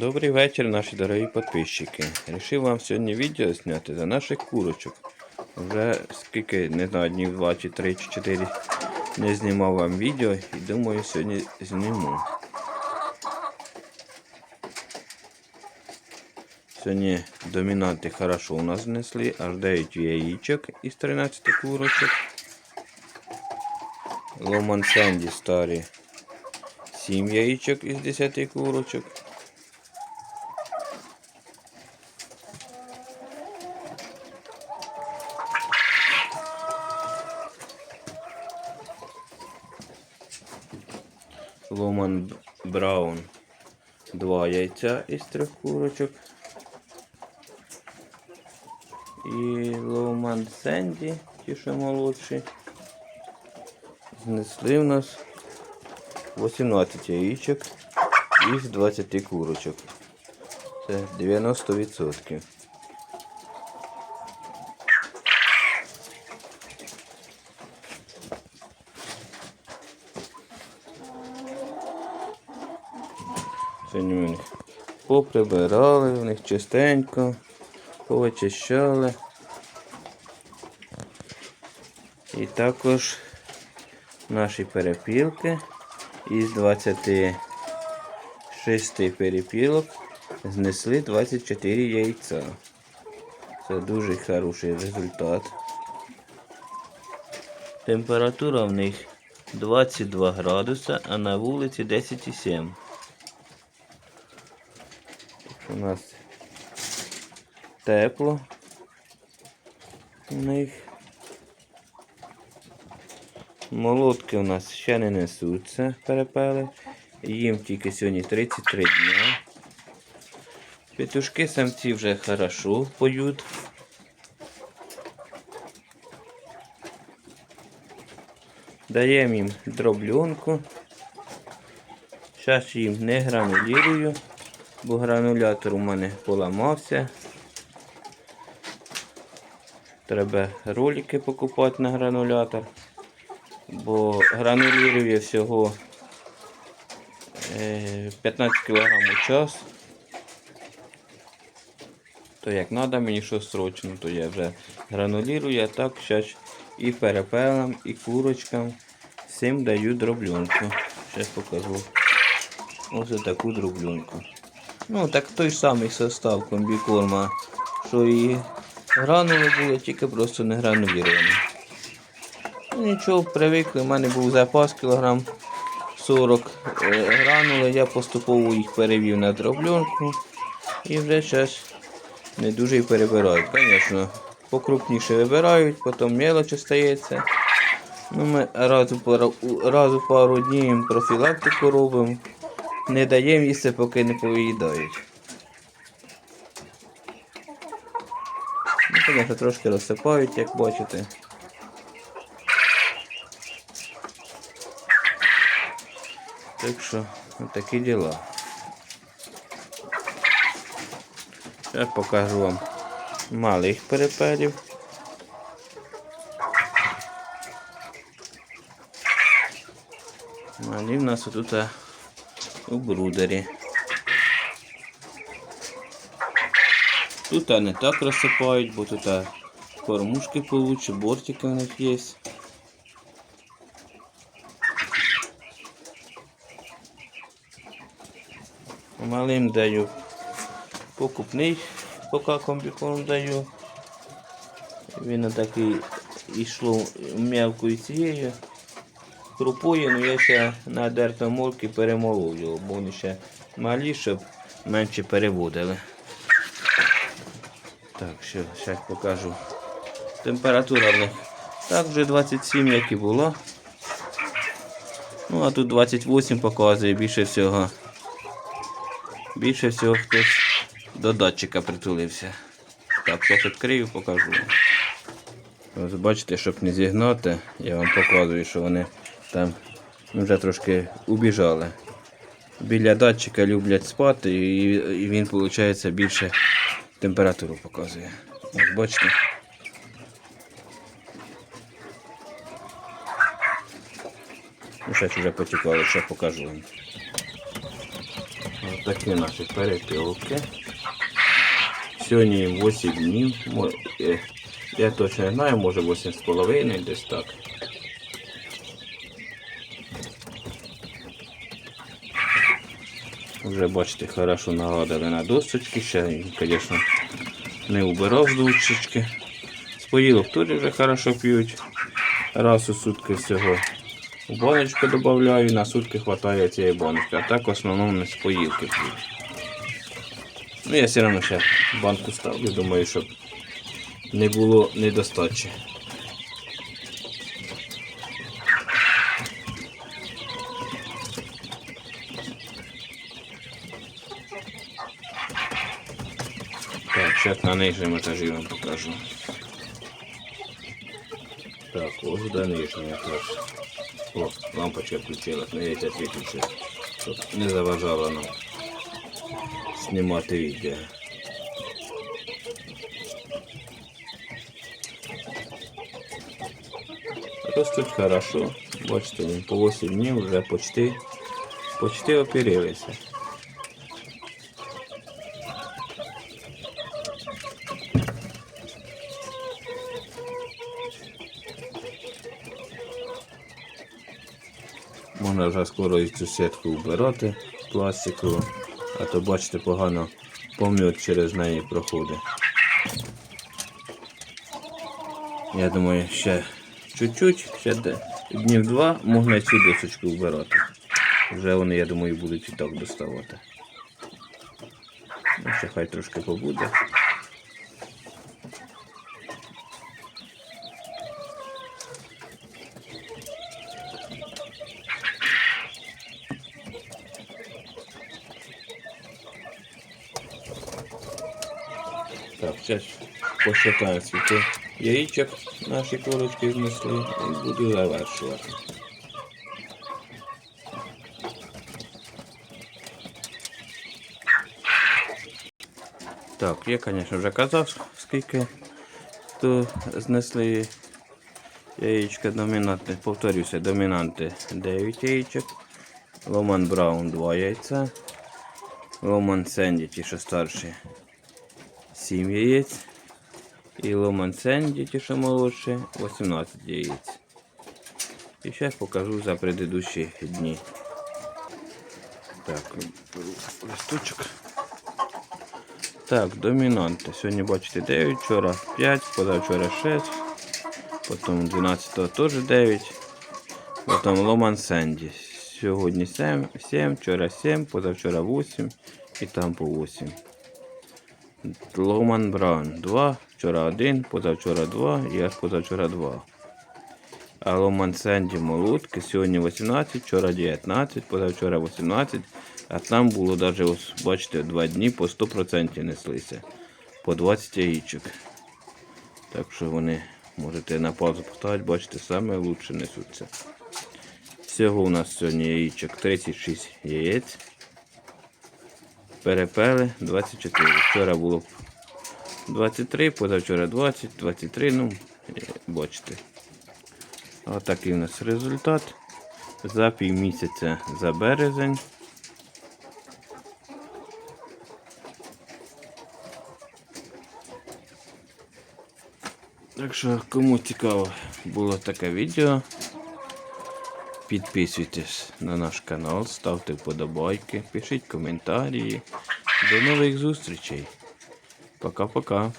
Добрий вечір, наші дорогі підписчики. Рішив вам сьогодні відео зняти за наших курочок. Вже скільки, не знаю, днів 2 чи 3 чи 4 не знімав вам відео і думаю сьогодні зніму. Сьогодні домінанти хорошо у нас знесли, аж 9 яєчок із 13 курочок. Ломан Сенді старі 7 яєчок із 10 курочок. Ломан Браун. Два яйця із трьох курочок. І Ломан Сенді, ті, що молодші. Знесли в нас 18 яєчок із 20 курочок. Це 90%. Сьогодні ми їх поприбирали, в них чистенько, повичищали. І також наші перепілки із 26 перепілок знесли 24 яйця. Це дуже хороший результат. Температура в них 22 градуса, а на вулиці 10,7. У нас тепло у них. Молотки у нас ще не несуться перепели. Їм тільки сьогодні 33 дня. Петушки самці вже хорошо поють. Даємо їм дробленку. Зараз їм не гранулірую, бо гранулятор у мене поламався. Треба ролики покупати на гранулятор бо гранулює всього е, 15 кг у час. То як треба мені що срочно, то я вже гранулюю, а так зараз і перепелам, і курочкам всім даю дробленку. Зараз покажу. Ось таку дробленку. Ну, так той самий состав комбікорма, що і гранули були, тільки просто не грануліровані. Ну, Нічого, привикли, у мене був запас кілограм 40 е, гранули, я поступово їх перевів на дробленку і вже зараз не дуже і перебирають. Звісно, покрупніше вибирають, потім мелочі стається. Ну, Ми раз у пару, раз пару днів профілактику робимо, не даємо їсти, поки не поїдають. Ну, Звісно, трошки розсипають, як бачите. Так що, такі діла. Зараз покажу вам малих перепелів. Малі в нас тут у брудері. Тут не так розсипають, бо тут кормушки получше, бортики у них є. Малим даю покупний, поки комбікорм даю. Він такий йшло м'явкою цією крупою, але я ще на дертомолки перемолов його, бо вони ще малі, щоб менше переводили. Так, що, зараз покажу. Температура в них так вже 27, як і було. Ну, а тут 28 показує більше всього. Більше всього хтось до датчика притулився. Так, зараз відкрию, покажу. Ось бачите, щоб не зігнати, я вам показую, що вони там вже трошки убіжали. Біля датчика люблять спати і і він, виходить, більше температуру показує. Ось бачите. Ну, зараз вже потікали, ще покажу вам. Ось такі наші перепілки. Сьогодні їм 8 днів. Е, Я точно не знаю, може 8 з половиною, десь так. Вже бачите, хорошо нагадали на досочки, ще, звісно, не убирав з досочки. З поїлок теж вже хорошо п'ють. Раз у сутки всього. У баночку додаю, на сутки вистачає цієї баночки, а так в основному з поїлки п'ють. Ну, я все одно ще банку ставлю, думаю, щоб не було недостачі. Так, зараз на нижньому етажі вам покажу. Так, ось до нижнього етаж. О, лампочка включилась, ну я зараз виключу, щоб не заважало нам знімати відео. Ростуть хорошо. Бачите, він по 8 днів вже почти, почти оперилися. Можна вже скоро і цю сітку вбирати пластикову, а то бачите погано пом'ят через неї проходить. Я думаю, ще чуть-чуть, ще днів два можна цю досочку вбирати. Вже вони, я думаю, будуть і так доставати. Ну, ще хай трошки побуде. Зараз посчитаю скільки яєчок наші курочки знесли і буду завершувати. Так, я, звісно, вже казав, скільки то знесли яєчка домінанти. Повторюся, домінанти 9 яєчок. Ломан Браун 2 яйця. Ломан Сенді, ті, що старші, 7 яєць. І Ломан Сенді, ті, що молодші, 18 яєць. І зараз покажу за предыдущі дні. Так, листочок. Так, домінанти. Сьогодні бачите 9, вчора 5, позавчора 6, потім 12 теж 9, потім Ломан Сенді. Сьогодні 7, 7, вчора 7, позавчора 8 і там по 8. Ломан Браун 2, вчора 1, позавчора 2 і аж позавчора 2. А Ломан Сенді молотки сьогодні 18, вчора 19, позавчора 18, а там було навіть, ось, бачите, 2 дні по 100% неслися. По 20 яєчок. Так що вони можете на паузу поставити, бачите, саме лучше несуться. Всього у нас сьогодні яєчок 36 яєць. Перепели 24. Вчора було 23, позавчора 20, 23, ну, е, бачите. Отакий у нас результат. За пів місяця за березень. Так що, кому цікаво було таке відео, підписуйтесь на наш канал, ставте вподобайки, пишіть коментарі. До нових зустрічей. Пока-пока.